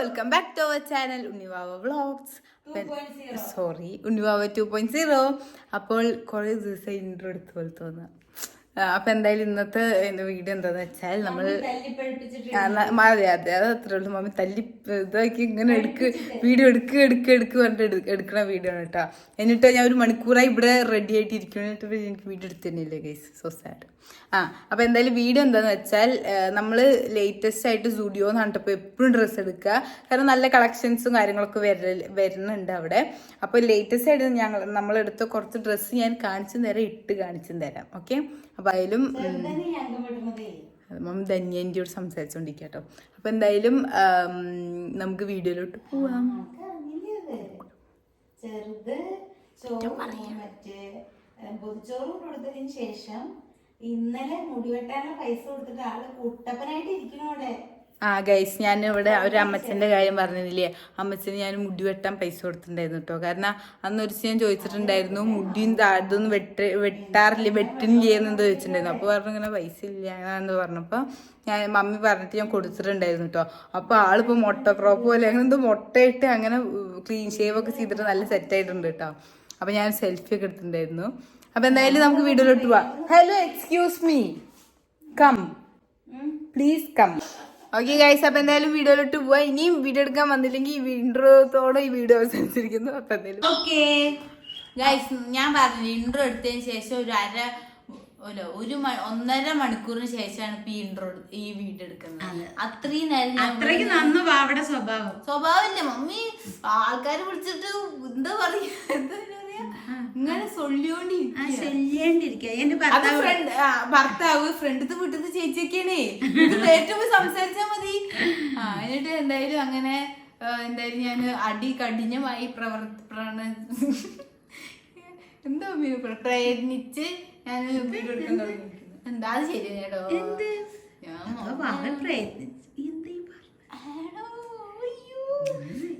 Welcome back to our channel Unnivava vlogs sorry Unnivava two point zero അപ്പോൾ കുറേ ദിവസം intro എടുത്ത പോലെ തോന്നുക ആ, അപ്പൊ എന്തായാലും ഇന്നത്തെ വീഡിയോ എന്താന്ന് വെച്ചാൽ നമ്മൾ അതെ അതെ അത് അത്രേ ഉള്ളൂ. മമ്മി തല്ലി ഇതാക്കി ഇങ്ങനെ എടുക്ക് വീഡിയോ എടുക്ക് എടുക്ക് എടുക്ക് പറഞ്ഞിട്ട് എടുക്കണ വീഡിയോ ആണ് കേട്ടോ എന്നിട്ട് ഞാൻ ഒരു മണിക്കൂറായി ഇവിടെ റെഡി ആയിട്ട് ഇരിക്കണം എന്നിട്ട് എനിക്ക് വീഡിയോ എടുത്തു തന്നെയില്ലേ ഗൈസ് സോ സാഡ് ആ അപ്പോൾ എന്തായാലും വീഡിയോ എന്താന്ന് വെച്ചാൽ നമ്മൾ ലേറ്റസ്റ്റ് ആയിട്ട് സ്റ്റുഡിയോ എന്ന് പറഞ്ഞിട്ടപ്പോൾ എപ്പോഴും ഡ്രസ്സ് എടുക്കുക. കാരണം നല്ല കളക്ഷൻസും കാര്യങ്ങളൊക്കെ വര വരുന്നുണ്ട് അവിടെ. അപ്പോൾ ലേറ്റസ്റ്റ് ആയിട്ട് ഞങ്ങൾ നമ്മളെടുത്ത കുറച്ച് ഡ്രസ്സ് ഞാൻ കാണിച്ചു തരാം ഇട്ട് കാണിച്ചു തരാം. ഓക്കെ അപ്പോൾ അതിലും മമ്മി ധന്യന്റെയോട് സംസാരിച്ചോണ്ടിരിക്കുക കേട്ടോ. അപ്പൊ എന്തായാലും നമുക്ക് വീഡിയോയിലോട്ട് പോവാം. ചെറുത് ചോറ് മറ്റേ പൊതിച്ചോറ് കൊടുത്തതിന് ശേഷം ഇന്നലെ മുടിവെട്ടാനുള്ള പൈസ കൊടുത്തിട്ട് ആൾ കുട്ടപ്പനായിട്ട് ഇരിക്കണോടെ ആ ഗൈസ് ഞാൻ ഇവിടെ ഒരു അമ്മച്ചന്റെ കാര്യം പറഞ്ഞില്ലേ അമ്മച്ചന് ഞാൻ മുടി വെട്ടാൻ പൈസ കൊടുത്തിട്ടുണ്ടായിരുന്നു കേട്ടോ കാരണം അന്ന് ഒരു ഞാൻ ചോദിച്ചിട്ടുണ്ടായിരുന്നു മുടിയും താ- വെട്ട വെട്ട് വെട്ടാറില്ല വെട്ടിനില്ലേ എന്നെന്തോ ചോദിച്ചിട്ടുണ്ടായിരുന്നു. അപ്പോൾ പറഞ്ഞു ഇങ്ങനെ പൈസ ഇല്ല എന്ന് പറഞ്ഞപ്പോൾ ഞാൻ മമ്മി പറഞ്ഞിട്ട് ഞാൻ കൊടുത്തിട്ടുണ്ടായിരുന്നു കേട്ടോ അപ്പോൾ ആളിപ്പോൾ മുട്ട ക്രോപ്പ് പോലെ അങ്ങനെ എന്തോ മുട്ടയിട്ട് അങ്ങനെ ക്ലീൻ ഷേവ് ഒക്കെ ചെയ്തിട്ട് നല്ല സെറ്റായിട്ടുണ്ട് കേട്ടോ അപ്പോൾ ഞാൻ സെൽഫി ഒക്കെ എടുത്തിട്ടുണ്ടായിരുന്നു. അപ്പോൾ എന്തായാലും നമുക്ക് വീഡിയോയിലോട്ട് പോവാം. Hello excuse me come please come okay guys അപ്പൊ എന്തായാലും വീഡിയോയിലോട്ട് പോവാ. ഇനിയും വീഡിയോ എടുക്കാൻ വന്നില്ലെങ്കിൽ ഈ ഇൻട്രോത്തോടെ ഈ വീഡിയോ അവസാനിച്ചിരിക്കുന്നു. അപ്പൊ എന്തായാലും ഓക്കെ ഗൈസ് ഞാൻ പറഞ്ഞു ഇൻട്രോ എടുത്തതിന് ശേഷം ഒരു അര ഒരു ഒന്നര മണിക്കൂറിന് ശേഷമാണ് ഇപ്പൊ ഈ ഇൻട്രോ ഈ വീഡിയോ എടുക്കുന്നത്. അത്രയും നേരം ഞാൻ അത്രയ്ക്ക് നന്നു അവിടെ സ്വഭാവം. സ്വഭാവമില്ല മമ്മി. ആൾക്കാര് വിളിച്ചിട്ട് എന്താ പറയാ ശല്യേണ്ടിരിക്കുക എന്റെ ഭർത്താവ് ഫ്രണ്ട് ഭർത്താവ് ഫ്രണ്ടിത്ത് വീട്ടിൽ ചേച്ചിയൊക്കെയാണേ. ഏറ്റവും സംസാരിച്ചാ മതി. ആ എന്നിട്ട് എന്തായാലും അങ്ങനെ എന്തായാലും ഞാൻ അടി കഠിനമായി പ്രവർത്തി പ്രണ എന്താ പ്രയത്നിച്ച് ഞാൻ എടുക്കാൻ തുടങ്ങിയിരിക്കുന്നു. എന്താ? അത് ശരി കേട്ടോ. പ്രയത്നിച്ചു.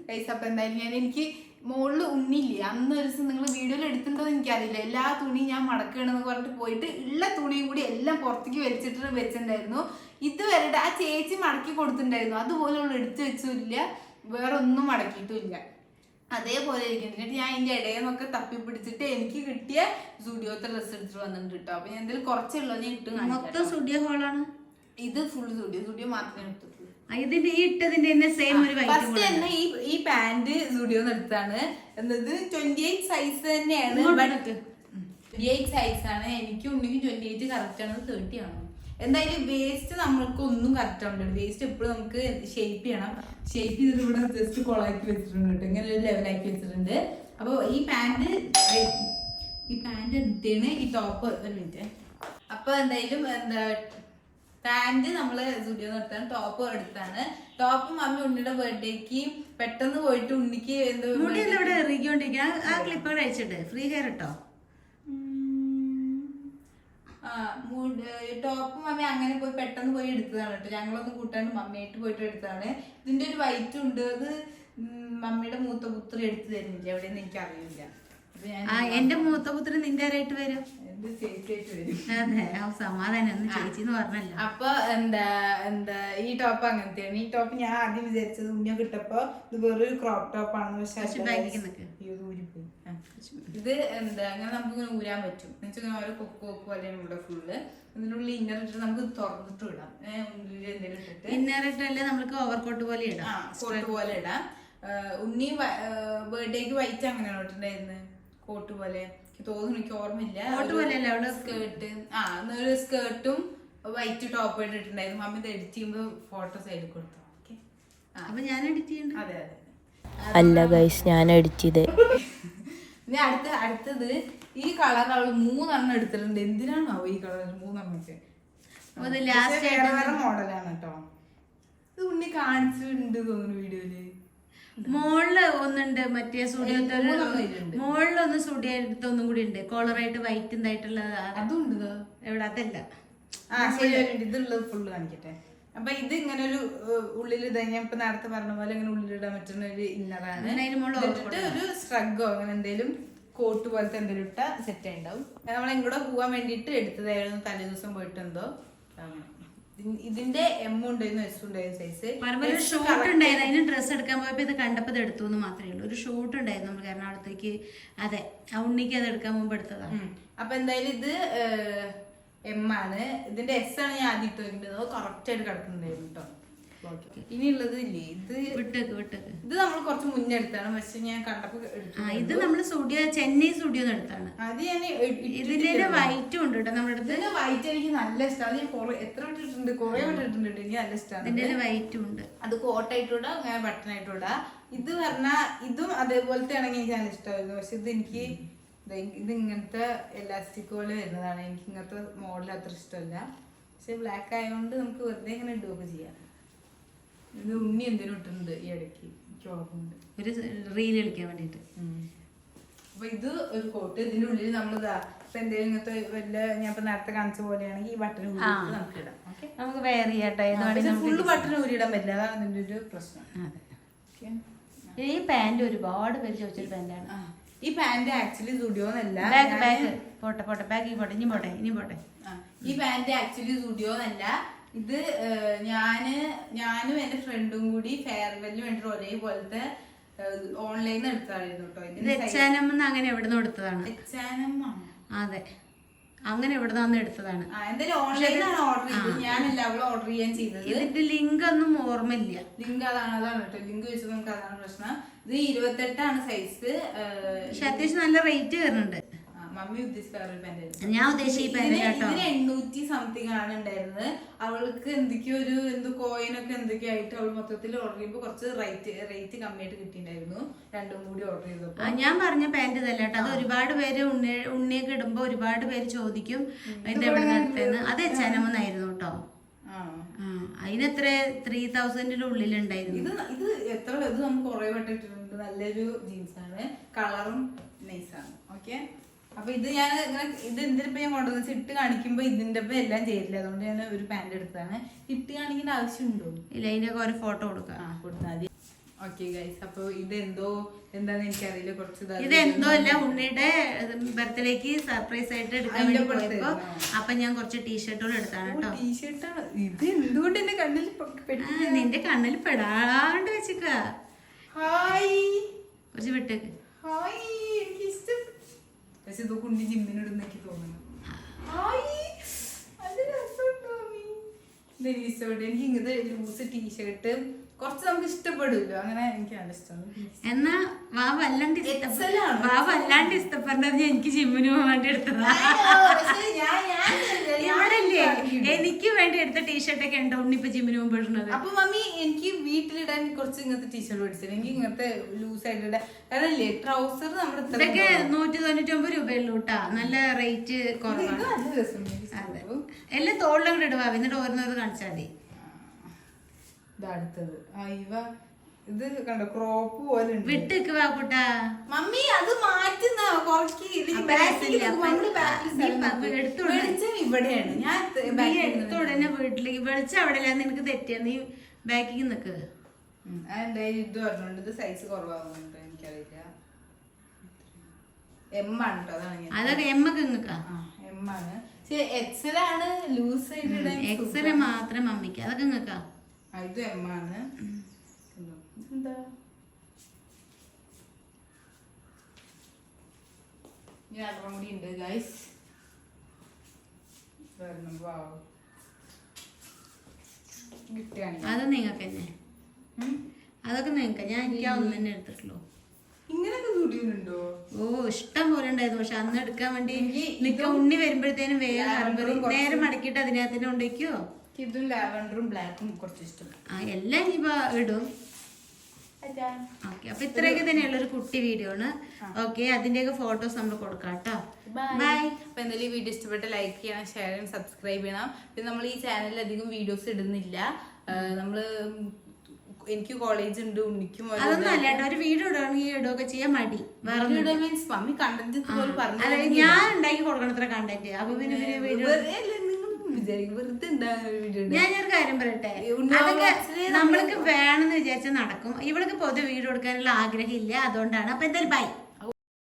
എന്താ അപ്പൊ എന്തായാലും ഞാൻ എനിക്ക് മുകളിൽ ഉണ്ണില്ല? അന്ന് ഒരു ദിവസം നിങ്ങൾ വീഡിയോയിൽ എടുത്തിട്ടുണ്ടോ എന്ന് എനിക്കറിയില്ല. എല്ലാ തുണിയും ഞാൻ മടക്കണമെന്ന് പറഞ്ഞിട്ട് പോയിട്ട് ഉള്ള തുണിയും കൂടി എല്ലാം പുറത്തേക്ക് വലിച്ചിട്ട് വെച്ചിട്ടുണ്ടായിരുന്നു. ഇതുവരെ ആ ചേച്ചി മടക്കി കൊടുത്തിട്ടുണ്ടായിരുന്നു. അതുപോലെ അവൾ എടുത്തു വെച്ചില്ല. വേറെ ഒന്നും മടക്കിയിട്ടുമില്ല. അതേപോലെ ഇരിക്കുന്നു. എന്നിട്ട് ഞാൻ അതിന്റെ ഇടയിൽ നിന്നൊക്കെ തപ്പി പിടിച്ചിട്ട് എനിക്ക് കിട്ടിയ സ്റ്റുഡിയോത്തെ ഡ്രസ്സ് എടുത്തിട്ട് വന്നിട്ടുണ്ട് കേട്ടോ അപ്പൊ ഞാൻ എന്തെങ്കിലും കുറച്ചുള്ളത് ഞാൻ ഇട്ട് മൊത്തം. സ്റ്റുഡിയോ ഹോളാണ് ഇത് ഫുൾ സ്റ്റുഡിയോ സ്റ്റുഡിയോ മാത്രമേ എടുത്തിട്ടുള്ളൂ ഇതിന്റെ ഈ ഇട്ടതിന്റെ തന്നെ സെയിം ഒരു ഫസ്റ്റ് തന്നെ ഈ ഈ പാന്റ് സ്റ്റുഡിയോ എടുത്താണ്. എന്നത് ട്വന്റി എയ്റ്റ് സൈസ് തന്നെയാണ് ട്വന്റി എയ്റ്റ് സൈസ് ആണ്. എനിക്ക് ഉണ്ടെങ്കിൽ ട്വന്റി എയ്റ്റ് കറക്റ്റ് ആണ് തേർട്ടി ആണ്. എന്തായാലും വേസ്റ്റ് നമ്മൾക്ക് ഒന്നും കറക്റ്റ് ആവുന്നുണ്ട് വേസ്റ്റ് എപ്പോഴും നമുക്ക് ഷേപ്പ് ചെയ്യണം. ഷേപ്പ് ചെയ്തിട്ട് ഇവിടെ ജസ്റ്റ് കൊളാക്കി വെച്ചിട്ടുണ്ട് കേട്ടോ. ഇങ്ങനെ ഒരു ലെവലാക്കി വെച്ചിട്ടുണ്ട്. അപ്പോൾ ഈ പാന്റ് ഈ പാന്റ് എടുത്തേണ് ഈ ടോപ്പ് ഒരു മിനിറ്റ് അപ്പോൾ എന്തായാലും എന്താ പാന്റ് നമ്മൾ സ്റ്റുഡിയോ നിർത്താൻ ടോപ്പ് എടുത്താണ്. ടോപ്പ് മമ്മി ഉണ്ണിയുടെ ബർത്ത്ഡേക്ക് പെട്ടെന്ന് പോയിട്ട് ഉണ്ണിക്ക് എന്തോ ഇവിടെ ആ ക്ലിപ്പ് അയച്ചിട്ട്. ഫ്രീ ഹെയർ ഇട്ടോ? ടോപ്പ് മമ്മി അങ്ങനെ പോയി പെട്ടെന്ന് പോയി എടുത്തതാണ് കേട്ടോ. ഞങ്ങളൊന്നും കൂട്ടാണ്ട് മമ്മിയായിട്ട് പോയിട്ട് എടുത്തതാണ്. ഇതിന്റെ ഒരു വൈറ്റ് ഉണ്ട്. അത് മമ്മിയുടെ മൂത്ത പുത്രി എടുത്തു തരുന്നില്ല? എവിടെയെന്ന് എനിക്ക് അറിയില്ല എന്റെ മൂത്ത പുത്രി നിന്റെ ആരായിട്ട് വരും? അതെ ആ സമാധാനം ഒന്ന് ചേച്ചി എന്ന് പറഞ്ഞല്ലോ അപ്പൊ എന്താ എന്താ ഈ ടോപ്പ് അങ്ങനത്തെയാണ്. ഈ ടോപ്പ് ഞാൻ ആദ്യം വിചാരിച്ചത് ഉണ്ണിയെ കിട്ടപ്പോ ഇത് വെറൊരു ക്രോപ്പ് ടോപ്പ് ആണെന്ന് പക്ഷെ. ഇത് എന്താ അങ്ങനെ നമുക്ക് ഇങ്ങനെ ഊരാൻ പറ്റും. ഇങ്ങനെ ഓരോ കൊക്കു കൊക്കു പോലെയാണ് ഇവിടെ ഫുള്ള് ഇതിനുള്ളിൽ ഇന്നർ ഇട്ട് നമുക്ക് തുറന്നിട്ട് ഇടാം. ഇട്ടിട്ട്. ഇന്നറിട്ടല്ലേ നമ്മൾക്ക് ഓവർകോട്ട് പോലെ ഇടാം. കോട്ട് പോലെ ഇടാം. ഉണ്ണി ബർത്ത്ഡേക്ക് വൈറ്റ് അങ്ങനെയാണ് ഇട്ടിട്ടുണ്ടായിരുന്നത് കോട്ട് പോലെ. തോന്നുന്നു എനിക്ക് ഓർമ്മയില്ല. സ്കേർട്ട് ആ ഒരു സ്കേർട്ടും വൈറ്റ് ടോപ്പ് ഇട്ടിട്ടുണ്ടായിരുന്നു. മമ്മി ഇത് എഡിറ്റ് ചെയ്യുമ്പോൾ ഫോട്ടോസ് അതിൽ കൊടുത്തു? ഓക്കെ അപ്പൊ ഞാൻ എഡിറ്റ് ചെയ്യണ്ട. അതെ അതെ അല്ല ഗൈസ് ഞാൻ എഡിറ്റ് ചെയ്തേ. ഇനി അടുത്ത അടുത്തത് ഈ കളർ അവൾ മൂന്നെണ്ണം എടുത്തിട്ടുണ്ട്. എന്തിനാണോ ഈ കളർ മൂന്നെണ്ണം ഒക്കെ അപ്പൊ ഇത് last പക്ഷേ വേറെ വേറെ മോഡലാണ് കേട്ടോ. ഇത് ഉണ്ണി കാണിച്ചിട്ടുണ്ട് തോന്നുന്നു വീഡിയോയിൽ. മോളിൽ ഒന്നുണ്ട് മറ്റേ മൂന്നെണ്ണം മോളിലൊന്ന് സ്റ്റുഡിയോ എടുത്ത ഒന്നും കൂടി ഉണ്ട്. കോളറായിട്ട് വൈറ്റ് ഇതായിട്ടുള്ള അതും ഉണ്ട് ഇതോ. എവിടെ? അതല്ല. ആ ശരി. ഇതുള്ളത് ഫുള്ള് കാണിക്കട്ടെ. അപ്പൊ ഇത് ഇങ്ങനെ ഒരു ഉള്ളിൽ ഇത് ഞാൻ ഇപ്പൊ നേരത്തെ പറഞ്ഞ പോലെ ഇങ്ങനെ ഉള്ളിലിടാൻ പറ്റുന്ന ഒരു ഇന്നറാണ്. ഒരു സ്ട്രഗോ അങ്ങനെ എന്തെങ്കിലും കോട്ട് പോലത്തെ എന്തെങ്കിലും ഇട്ട സെറ്റ് ഉണ്ടാവും നമ്മൾ എങ്ങോട്ടോ പോവാൻ വേണ്ടിട്ട് എടുത്തതായിരുന്നു തലേ ദിവസം പോയിട്ടുണ്ടോ അങ്ങനെ. ഇതിന്റെ എം ഉണ്ടായിരുന്നു എസ് ഉണ്ടായിരുന്നു സൈസ് ഷൂട്ട് ഉണ്ടായിരുന്നു. അതിന് ഡ്രസ്സ് എടുക്കാൻ പോയപ്പോൾ ഇത് കണ്ടപ്പോൾ ഇത് എടുത്തു എന്ന് മാത്രമേ ഉള്ളൂ. ഒരു ഷോട്ട് ഉണ്ടായിരുന്നു നമ്മൾ എറണാകുളത്തേക്ക്. അതെ ആ ഉണ്ണിക്ക് അത് എടുക്കാൻ മുമ്പ് എടുത്തതാണ് അപ്പൊ എന്തായാലും ഇത് എം ആണ്. ഇതിന്റെ എസ് ആണ് ഞാൻ ആദ്യം ഇട്ട് അത് കറക്റ്റ് ആയിട്ട് കിടക്കുന്നുണ്ടായിരുന്നു കേട്ടോ ഇനിയുള്ളത് ഇല്ലേ? ഇത് വിട്ടേക്ക് വിട്ടേക്ക്. ഇത് നമ്മൾ കുറച്ച് മുന്നേ എടുത്താണ്. പക്ഷെ ഞാൻ കണ്ടപ്പോ ഇത് നമ്മൾ സ്റ്റുഡിയോ ചെന്നൈ സ്റ്റുഡിയോ എടുത്താണ്. അത് ഞാൻ ഇതിന്റെ വൈറ്റും ഉണ്ട് കേട്ടോ നമ്മുടെ അടുത്ത്. വൈറ്റ് എനിക്ക് നല്ല ഇഷ്ടമാണ് ഞാൻ കുറെ എത്ര ഇട്ടിട്ടുണ്ട്? കുറെ ഇട്ടിട്ടുണ്ട് എനിക്ക് നല്ല ഇഷ്ടമാണ് ഇതിന്റെ വൈറ്റും ഉണ്ട്. അത് കോട്ടായിട്ടൂടാ അങ്ങനെ ബട്ടൺ ആയിട്ടൂടാ ഇത് പറഞ്ഞാ ഇതും അതേപോലത്തെ ആണെങ്കിൽ എനിക്ക് നല്ല ഇഷ്ടമായിരുന്നു പക്ഷെ ഇത് എനിക്ക് ഇത് ഇങ്ങനത്തെ എലാസ്റ്റിക് പോലെ വരുന്നതാണ്. എനിക്ക് ഇങ്ങനത്തെ മോഡൽ അത്ര ഇഷ്ടമല്ല. പക്ഷെ ബ്ലാക്ക് ആയതുകൊണ്ട് നമുക്ക് വെറുതെ ഇങ്ങനെ ഇടുകയൊക്കെ ചെയ്യാം. ഇത് ഉണ്ണി എന്തിനും ഇട്ടിട്ടുണ്ട് ഈ ഇടയ്ക്ക്. എനിക്ക് ഓർമ്മയുണ്ട്. ഒരു റീൽ കളിക്കാൻ വേണ്ടിയിട്ട്. അപ്പൊ ഇത് ഒരു കോട്ട്. ഇതിന്റെ ഉള്ളിൽ നമ്മൾ എന്തെങ്കിലും ഇങ്ങനത്തെ വല്ല ഞാൻ ഇപ്പൊ നേരത്തെ കാണിച്ച പോലെയാണെങ്കിൽ ഈ ബട്ടൺ നമുക്ക് ഇടാം. ഓക്കെ നമുക്ക് വേറെ ചെയ്യട്ടെ ഫുള്ള് ബട്ടൺ പറ്റില്ല. അതാണ് ഒരു പ്രശ്നം. ഈ പാന്റ് ഒരുപാട് പേര് ചോദിച്ചൊരു പാന്റാണ് ഈ പാന്റ് ആക്ച്വലി ബാഗ് പോട്ടെ പോട്ടെ. ബാഗ് പോട്ടെ ഇനി പോട്ടെ ഇനി പോട്ടെ. ഈ പാന്റ് ആക്ച്വലി സുഡിയോന്നല്ല ഇത് ഞാൻ ഞാനും എന്റെ ഫ്രണ്ടും കൂടി ഫെയർവെല്ലിന് വേണ്ടി ഒരേപോലത്തെ ഓൺലൈനിൽ എടുത്തതായിരുന്നു കേട്ടോ ഇത് എം അങ്ങനെ എവിടെ നിന്ന് എടുത്തതാണ് എച്ചാനമ്മ അതെ. അങ്ങനെ ഇവിടെ നിന്ന് എടുത്തതാണ്. ഇതിന്റെ ലിങ്ക് ഒന്നും ഓർമ്മയില്ല. ലിങ്ക് അതാണ് അതാണ് കേട്ടോ ലിങ്ക് വെച്ചത് നമുക്ക് അതാണ് പ്രശ്നം. ഇത് ഇരുപത്തെട്ടാണ് സൈസ് പക്ഷെ അത്യാവശ്യം നല്ല റേറ്റ് വരുന്നുണ്ട്. മമ്മി ഉദ്ദേശിച്ച വേറൊരു പാന്റ് ഞാൻ ഉദ്ദേശിച്ച ഈ പാന്റ് കേട്ടോ ഇതിന് എണ്ണൂറ്റി സംതിങ് ആണ് ഉണ്ടായിരുന്നത്. അവൾക്ക് എന്തൊക്കെയോ ഒരു എന്തോ കോയിനൊക്കെ എന്തൊക്കെയോ ആയിട്ട് അവൾ മൊത്തത്തിൽ ഓർഡർ ചെയ്യുമ്പോൾ കുറച്ച് റേറ്റ് റേറ്റ് കമ്മിയായിട്ട് കിട്ടിയിട്ടുണ്ടായിരുന്നു. രണ്ടും കൂടി ഓർഡർ ചെയ്തപ്പോൾ ഞാൻ പറഞ്ഞ പാന്റ് ഇതല്ല കേട്ടോ. അത് ഒരുപാട് പേര് ഉണ്ണി ഉണ്ണിയൊക്കെ ഇടുമ്പോ ഒരുപാട് പേര് ചോദിക്കും ഇത് എവിടെ നടത്തുന്നത് അത് എച്ച് ആൻ എം എന്നായിരുന്നു കേട്ടോ അതിനെത്ര ത്രീ തൗസൻഡിന്റെ ഉള്ളിലുണ്ടായിരുന്നു ഇത് ഇത് എത്ര ഇത് നമുക്ക് കുറെ വട്ടം ഇട്ടിട്ടുണ്ട്. നല്ലൊരു ജീൻസ് ആണ്. കളറും നൈസാണ് ഓക്കെ അപ്പൊ ഇത് ഞാൻ ഇങ്ങനെ ഇത് എന്തിനിപ്പോ ഞാൻ കൊണ്ടുവന്ന് ഇട്ട് കാണിക്കുമ്പോ ഇതിന്റെ ഒപ്പം എല്ലാം ചേരില്ല. അതുകൊണ്ട് ഞാൻ ഒരു പാന്റ് എടുത്തതാണ്. ഇട്ട് കാണിക്കേണ്ട ആവശ്യമുണ്ടോ? ഇല്ല അതിന്റെ ഒരു ഫോട്ടോ കൊടുക്കാം. ആ കൊടുത്താൽ മതി. ഓക്കെ ഗൈസ് അപ്പൊ ഇതെന്തോ എന്താന്ന് എനിക്കറിയില്ല. കുറച്ച് ഇതാ- എന്തോ അല്ല ഉണ്ണിയുടെ ബർത്ത്ഡേക്ക് സർപ്രൈസ് ആയിട്ട് എടുക്കാൻ വേണ്ടി പോയപ്പോ അപ്പൊ ഞാൻ കുറച്ച് ടീഷർട്ടുകൾ എടുത്താണ് കേട്ടോ ടീഷർട്ടാണ് ഇത് എന്തുകൊണ്ട് എന്റെ കണ്ണിൽ? നിന്റെ കണ്ണിൽ പെടാണ്ട് വെച്ചിക്ക. ഹായ് കുറച്ച് വിട്ടേക്ക്. ഹായ് എനിക്ക് പക്ഷെ ഇത് കുണ്ടി ജിമ്മിനിടുന്ന എനിക്ക് തോന്നുന്നു. എനിക്ക് ഇങ്ങനത്തെ ലൂസ് ടീഷർട്ട് കുറച്ച് നമുക്ക് ഇഷ്ടപ്പെടില്ല. അങ്ങനെ എനിക്ക് നല്ല ഇഷ്ടമാണ്. എന്നാ വാ വല്ലാണ്ട് ഇഷ്ടപ്പെ- Excel ആണ്. വാ വല്ലാണ്ട് ഇഷ്ടപ്പെട്ടത് എനിക്ക് ജിമ്മിന് പോകാൻ വേണ്ടി എടുത്തതാ. ഞാൻ എനിക്ക് വേണ്ടി എടുത്ത ടീഷർട്ട് ഒക്കെ ഉണ്ടോ? ഉണ്ണിപ്പോ ജിമ്മിന് മുമ്പ് ഇടുന്നത്. അപ്പൊ മമ്മി എനിക്ക് വീട്ടിലിടാൻ കുറച്ച് ഇങ്ങനത്തെ ടീഷർട്ട് മേടിച്ചത് എനിക്ക് ഇങ്ങനത്തെ ലൂസ് ആയിട്ട് ഇടാൻ ട്രൗസർ നമ്മുടെ ഇതൊക്കെ നൂറ്റി തൊണ്ണൂറ്റി ഒമ്പത് രൂപയുള്ളൂ കേട്ടാ നല്ല റേറ്റ് കുറവാണ്. അതെ. എല്ലാം തോളിലങ്ങോട്ട് ഇടുവാ. എന്നിട്ട് ഓരോന്നത് കാണിച്ചാൽ മതി. ഇതടുത്തത് ഇവ ഇത് കണ്ടോ ക്രോപ്പ് പോലെ ഉണ്ട്. വിട്ടേക്ക് വാ കൂട്ടാ. മമ്മി അത് മാറ്റുന്ന കുറക്ക് വെളിച്ചം ഇവിടെയാണ്. ഞാൻ എടുത്ത ഉടനെ വീട്ടിലേക്ക് വെളിച്ചം അവിടെ ഇല്ല നിനക്ക് തെറ്റിയ. നീ ബാക്കിൽ നിക്ക്. ഉം. ഇത് പറഞ്ഞോണ്ട്? ഇത് സൈസ് കുറവാകുന്നുണ്ട് എനിക്കറിയില്ല. എം ആണ് കേട്ടോ അതാണ് അതൊക്കെ എം ഒക്കെ ആ എം ആണ്. എക്സലാണ് എക്സൽ ആണ്. ലൂസ് എക്സൽ മാത്രം മമ്മിക്ക്. അതൊക്കെ നിങ്ങക്കാ? ഇത് എം ആണ്. കണ്ടോ? ഇനി അല്പം കൂടി ഉണ്ട് ഗൈസ് അത് നിങ്ങൾക്ക് തന്നെ. അതൊക്കെ നിങ്ങൾക്ക്. ഞാൻ എനിക്ക് ഒന്ന് തന്നെ എടുത്തിട്ടുള്ളൂ. ഇങ്ങനൊക്കെ കൂട്ടിയിട്ടുണ്ടോ ഓ ഇഷ്ടം പോലെ ഉണ്ടായിരുന്നു. പക്ഷെ അന്ന് എടുക്കാൻ വേണ്ടി നിക്ക ഉണ്ണി വരുമ്പോഴത്തേനും വേഗം ലാവൻഡറും ഹർബറി നേരെ മടക്കിയിട്ട് അതിനകത്ത് തന്നെ കൊണ്ടുവയ്ക്കോ എനിക്ക് ഇതും ലാവൻഡറും ബ്ലാക്കും കുറച്ച് ഇഷ്ടം. ആ എല്ലാം ഇനിയിപ്പോ ഇടും. ഓക്കെ അപ്പൊ ഇത്രയൊക്കെ തന്നെയുള്ള ഒരു കുട്ടി വീഡിയോ ആണ്. ഓക്കെ അതിന്റെയൊക്കെ ഫോട്ടോസ് നമ്മൾ കൊടുക്കാം കേട്ടോ. ബൈ അപ്പൊ എന്തായാലും ഈ വീഡിയോ ഇഷ്ടപ്പെട്ട ലൈക്ക് ചെയ്യണം ഷെയർ ചെയ്യണം സബ്സ്ക്രൈബ് ചെയ്യണം. പിന്നെ നമ്മൾ ഈ ചാനലിൽ അധികം വീഡിയോസ് ഇടുന്നില്ല. നമ്മൾ എനിക്ക് കോളേജ് ഉണ്ട് ഉണ്ണിക്കും ഓരോ അതൊന്നും അല്ല കേട്ടോ ഒരു വീഡിയോ ഇടുകയാണെങ്കിൽ ഇടുകയൊക്കെ ചെയ്യാൻ മടി. മീൻസ് മമ്മി കണ്ടന്റ് പോലെ പറഞ്ഞു ഞാൻ ഉണ്ടാക്കി കൊടുക്കണത്ര കണ്ടന്റ് അപ്പൊ പിന്നെ വീഡിയോ വിചാരിക്കും. വെറുതെ ഒരു കാര്യം പറയട്ടെ. അതൊക്കെ നമ്മൾക്ക് വേണമെന്ന് വിചാരിച്ചാൽ നടക്കും. ഇവൾക്ക് പൊതുവെ വീട് കൊടുക്കാനുള്ള ആഗ്രഹം ഇല്ല. അതുകൊണ്ടാണ്. അപ്പൊ എന്തായാലും ബൈ